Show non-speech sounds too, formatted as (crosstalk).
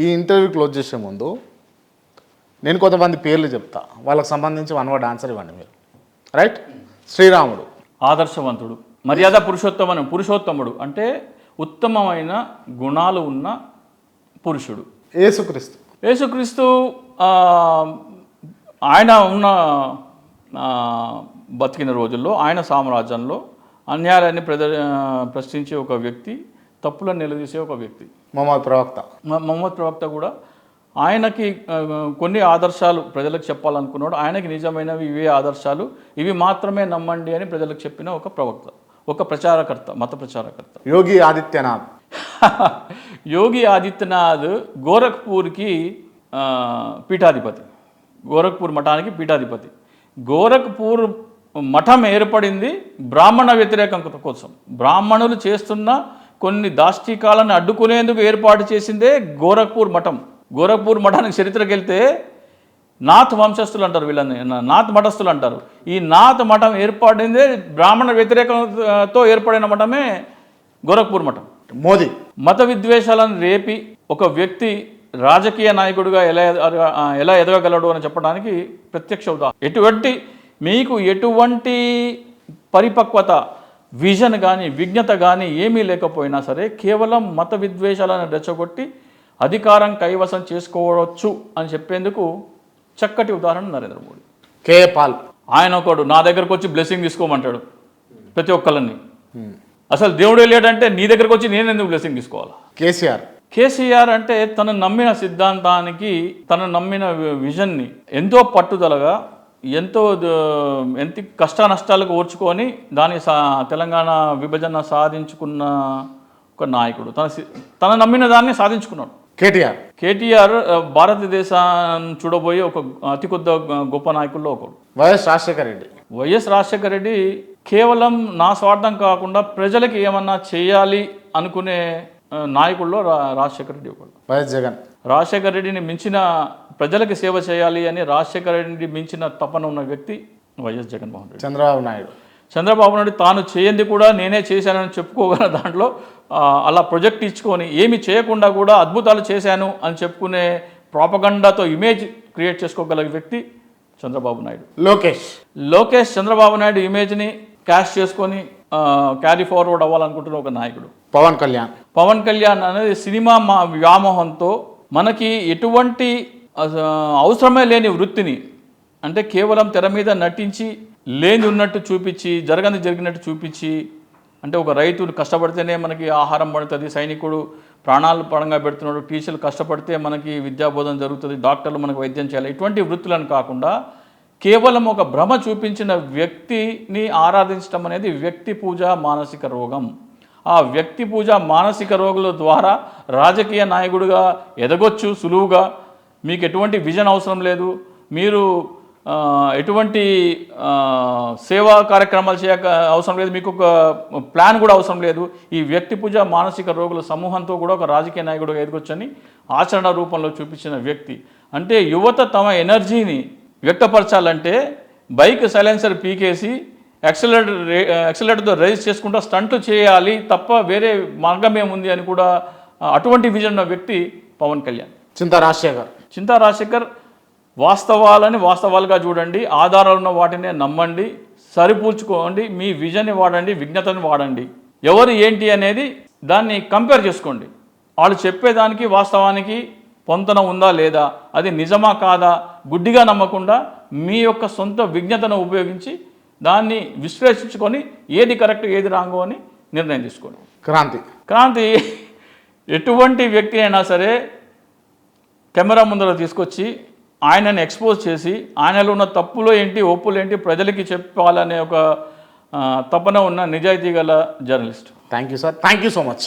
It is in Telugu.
ఈ ఇంటర్వ్యూ క్లోజ్ చేసే ముందు నేను కొంతమంది పేర్లు చెప్తా. వాళ్ళకి సంబంధించి వన్ వర్డ్ ఆన్సర్ ఇవ్వండి మీరు. రైట్ శ్రీరాముడు. ఆదర్శవంతుడు మర్యాద పురుషోత్తమను పురుషోత్తముడు అంటే ఉత్తమమైన గుణాలు ఉన్న పురుషుడు. ఏసుక్రీస్తు యేసుక్రీస్తు ఆ, ఆయన ఉన్న బతికిన రోజుల్లో ఆయన సామ్రాజ్యంలో అన్యాయాన్ని ప్రద ప్రశ్నించే ఒక వ్యక్తి తప్పులను నిలదీసే ఒక వ్యక్తి. మొహమ్మద్ ప్రవక్త. మొహమ్మద్ ప్రవక్త కూడా ఆయనకి కొన్ని ఆదర్శాలు ప్రజలకు చెప్పాలనుకున్నాడు. ఆయనకి నిజమైనవి ఇవే ఆదర్శాలు. ఇవి మాత్రమే నమ్మండి అని ప్రజలకు చెప్పిన ఒక ప్రవక్త ఒక ప్రచారకర్త మత ప్రచారకర్త. యోగి ఆదిత్యనాథ్. (laughs) యోగి ఆదిత్యనాథ్ గోరఖ్పూర్కి పీఠాధిపతి. గోరఖ్పూర్ మఠానికి పీఠాధిపతి. గోరఖ్పూర్ మఠం ఏర్పడింది బ్రాహ్మణ వ్యతిరేకత కోసం. బ్రాహ్మణులు చేస్తున్న కొన్ని దాష్టికాలను అడ్డుకునేందుకు ఏర్పాటు చేసిందే గోరఖ్పూర్ మఠం. గోరఖ్పూర్ మఠానికి చరిత్రకి వెళ్తే నాథ్ వంశస్థులు అంటారు వీళ్ళని నాథ్ మఠస్థులు అంటారు. ఈ నాథ్ మఠం ఏర్పడిందే బ్రాహ్మణ వ్యతిరేకంతో ఏర్పడిన మఠమే గోరఖ్పూర్ మఠం. మోదీ. మత విద్వేషాలను రేపి ఒక వ్యక్తి రాజకీయ నాయకుడిగా ఎలా ఎలా ఎదగగలడు అని చెప్పడానికి ప్రత్యక్ష ఉదాహరణ ఎటువంటి మీకు ఎటువంటి పరిపక్వత విజన్ కానీ విజ్ఞత కానీ ఏమీ లేకపోయినా సరే కేవలం మత విద్వేషాలను రెచ్చగొట్టి అధికారం కైవసం చేసుకోవచ్చు అని చెప్పేందుకు చక్కటి ఉదాహరణ నరేంద్ర మోడీ. కే పాల్. ఆయన ఒకడు నా దగ్గరకు వచ్చి బ్లెస్సింగ్ తీసుకోమంటాడు ప్రతి ఒక్కళ్ళని. అసలు దేవుడు లేడంటే నీ దగ్గరకు వచ్చి నేను ఎందుకు బ్లెస్సింగ్ తీసుకోవాలా? కేసీఆర్. కేసీఆర్ అంటే తను నమ్మిన సిద్ధాంతానికి తను నమ్మిన విజన్ని ఎంతో పట్టుదలగా ఎంతో ఎంత కష్ట నష్టాలకు ఓర్చుకొని దాని సా తెలంగాణ విభజన సాధించుకున్న ఒక నాయకుడు. తన తన నమ్మిన దాన్ని సాధించుకున్నాడు. కేటీఆర్. కేటీఆర్ భారతదేశాన్ని చూడబోయే ఒక అతి కొద్ద గొప్ప నాయకుల్లో ఒకడు. వైఎస్ రాజశేఖర రెడ్డి. వైఎస్ రాజశేఖర రెడ్డి కేవలం నా స్వార్థం కాకుండా ప్రజలకి ఏమన్నా చేయాలి అనుకునే నాయకుల్లో రాజశేఖర రెడ్డి ఒకడు. వైఎస్ జగన్. రాజశేఖర రెడ్డిని మించిన ప్రజలకి సేవ చేయాలి అని రాజశేఖర రెడ్డి మించిన తపన ఉన్న వ్యక్తి వైఎస్ జగన్మోహన్ రెడ్డి. చంద్రబాబు నాయుడు. చంద్రబాబు నాయుడు తాను చేయంది కూడా నేనే చేశానని చెప్పుకోగల దాంట్లో అలా ప్రొజెక్ట్ ఇచ్చుకొని ఏమి చేయకుండా కూడా అద్భుతాలు చేశాను అని చెప్పుకునే ప్రాపగండాతో ఇమేజ్ క్రియేట్ చేసుకోగల వ్యక్తి చంద్రబాబు నాయుడు. లోకేష్. లోకేష్ చంద్రబాబు నాయుడు ఇమేజ్ని క్యాష్ చేసుకొని క్యారీ ఫార్వర్డ్ అవ్వాలనుకుంటున్న ఒక నాయకుడు. పవన్ కళ్యాణ్. పవన్ కళ్యాణ్ అనేది సినిమా మా వ్యామోహంతో మనకి ఎటువంటి అవసరమే లేని వృత్తిని అంటే కేవలం తెర మీద నటించి లేని ఉన్నట్టు చూపించి జరగని జరిగినట్టు చూపించి అంటే ఒక రైతు కష్టపడితేనే మనకి ఆహారం పడుతుంది సైనికుడు ప్రాణాలు పరంగా పెడుతున్నాడు టీచర్లు కష్టపడితే మనకి విద్యాబోధన జరుగుతుంది డాక్టర్లు మనకు వైద్యం చేయాలి ఇటువంటి వృత్తులను కాకుండా కేవలం ఒక భ్రమ చూపించిన వ్యక్తిని ఆరాధించడం అనేది వ్యక్తి పూజ మానసిక రోగం. ఆ వ్యక్తి పూజ మానసిక రోగుల ద్వారా రాజకీయ నాయకుడిగా ఎదగొచ్చు సులువుగా మీకు ఎటువంటి విజన్ అవసరం లేదు. మీరు ఎటువంటి సేవా కార్యక్రమాలు చేయక అవసరం లేదు. మీకు ఒక ప్లాన్ కూడా అవసరం లేదు. ఈ వ్యక్తి పూజ మానసిక రోగుల సమూహంతో కూడా ఒక రాజకీయ నాయకుడు ఎదగొచ్చని ఆచరణ రూపంలో చూపించిన వ్యక్తి. అంటే యువత తమ ఎనర్జీని వ్యక్తపరచాలంటే బైక్ సైలెన్సర్ పీకేసి యాక్సిలేటర్ యాక్సిలేటర్తో రైజ్ చేసుకుంటూ స్టంట్ చేయాలి తప్ప వేరే మార్గం ఏముంది అని కూడా అటువంటి విజన్ ఉన్న వ్యక్తి పవన్ కళ్యాణ్. చింతా రాజశేఖర్. చింతా రాజశేఖర్ వాస్తవాలని వాస్తవాలుగా చూడండి ఆధారాలు ఉన్న వాటినే నమ్మండి సరిపూల్చుకోండి మీ విజన్ని వాడండి విజ్ఞతని వాడండి. ఎవరు ఏంటి అనేది దాన్ని కంపేర్ చేసుకోండి. వాళ్ళు చెప్పేదానికి వాస్తవానికి పొంతన ఉందా లేదా? అది నిజమా కాదా? గుడ్డిగా నమ్మకుండా మీ యొక్క సొంత విజ్ఞతను ఉపయోగించి దాన్ని విశ్లేషించుకొని ఏది కరెక్ట్ ఏది రాంగో అని నిర్ణయం తీసుకోండి. క్రాంతి. క్రాంతి ఎటువంటి వ్యక్తి అయినా సరే కెమెరా ముందర తీసుకొచ్చి ఆయనని ఎక్స్పోజ్ చేసి ఆయనలో ఉన్న తప్పులు ఏంటి ఒప్పులు ఏంటి ప్రజలకి చెప్పాలనే ఒక తపన ఉన్న నిజాయితీ గల journalist thank you sir thank you so much